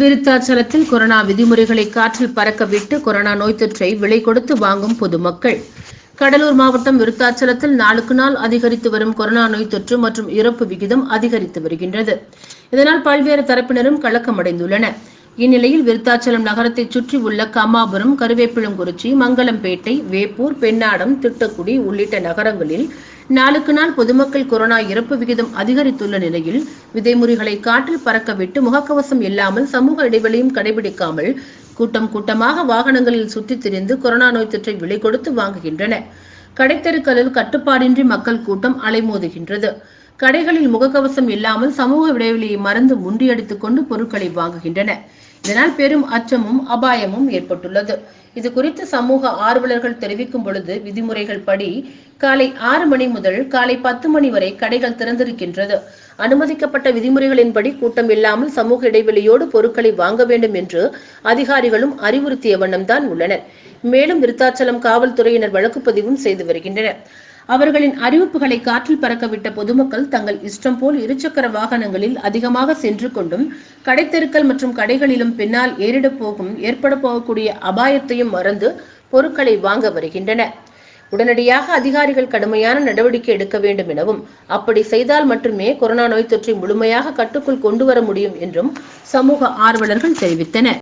விருத்தாச்சலத்தில் corona விதிமுறைகளை காற்றில் பறக்கவிட்டு corona நோய் தொற்றை விலை கொடுத்து வாங்கும் பொதுமக்கள். கடலூர் மாவட்டம் விருத்தாச்சலத்தில் நாளுக்கு நாள் அதிகரித்து வரும் கொரோனா நோய் தொற்று மற்றும் இறப்பு விகிதம் அதிகரித்து வருகின்றது. இதனால் பல்வேறு தரப்பினரும் கலக்கமடைந்துள்ளனர். இந்நிலையில் விருத்தாச்சலம் நகரத்தை சுற்றி உள்ள கமாபுரம் கருவேப்பிலங்குறிச்சி மங்களம்பேட்டை வேப்பூர் பெண்ணாடம் திட்டக்குடி உள்ளிட்ட நகரங்களில் நாளுக்கு நாள் பொதுமக்கள் கொரோனா இறப்பு விகிதம் அதிகரித்துள்ள நிலையில் விதைமுறைகளை காற்றில் பறக்கவிட்டு முகக்கவசம் இல்லாமல் சமூக இடைவெளியும் கடைபிடிக்காமல் கூட்டம் கூட்டமாக வாகனங்களில் சுற்றித் திரிந்து கொரோனா நோய் தொற்றை விலை கொடுத்து வாங்குகின்றன. கடைத்தெருக்களில் கட்டுப்பாடின்றி மக்கள் கூட்டம் அலைமோதுகின்றது. கடைகளில் முகக்கவசம் இல்லாமல் சமூக இடைவெளியை மறந்து முண்டியடித்துக் கொண்டு பொருட்களை வாங்குகின்றன. இதனால் பெரும் அச்சமும் அபாயமும் ஏற்பட்டுள்ளது. இது குறித்து சமூக ஆர்வலர்கள் தெரிவிக்கும் பொழுது விதிமுறைகள் படி காலை ஆறு மணி முதல் காலை பத்து மணி வரை கடைகள் திறந்திருக்கின்றது. அனுமதிக்கப்பட்ட விதிமுறைகளின்படி கூட்டம் இல்லாமல் சமூக இடைவெளியோடு பொருட்களை வாங்க வேண்டும் என்று அதிகாரிகளும் அறிவுறுத்திய வண்ணம்தான் உள்ளனர். மேலும் விருத்தாச்சலம் காவல்துறையினர் வழக்கு பதிவும் செய்து வருகின்றனர். அவர்களின் அறிவிப்புகளை காற்றில் பறக்கவிட்ட பொதுமக்கள் தங்கள் இஷ்டம் போல் இருசக்கர வாகனங்களில் அதிகமாக சென்று கொண்டும் கடைத்தெருக்கள் மற்றும் கடைகளிலும் பின்னால் ஏறிடப் போகும் ஏற்பட போகக்கூடிய அபாயத்தையும் மறந்து பொருட்களை வாங்க வருகின்றனர். உடனடியாக அதிகாரிகள் கடுமையான நடவடிக்கை எடுக்க வேண்டும் எனவும் அப்படி செய்தால் மட்டுமே கொரோனா நோய் தொற்றை முழுமையாக கட்டுக்குள் கொண்டு வர முடியும் என்றும் சமூக ஆர்வலர்கள் தெரிவித்தனர்.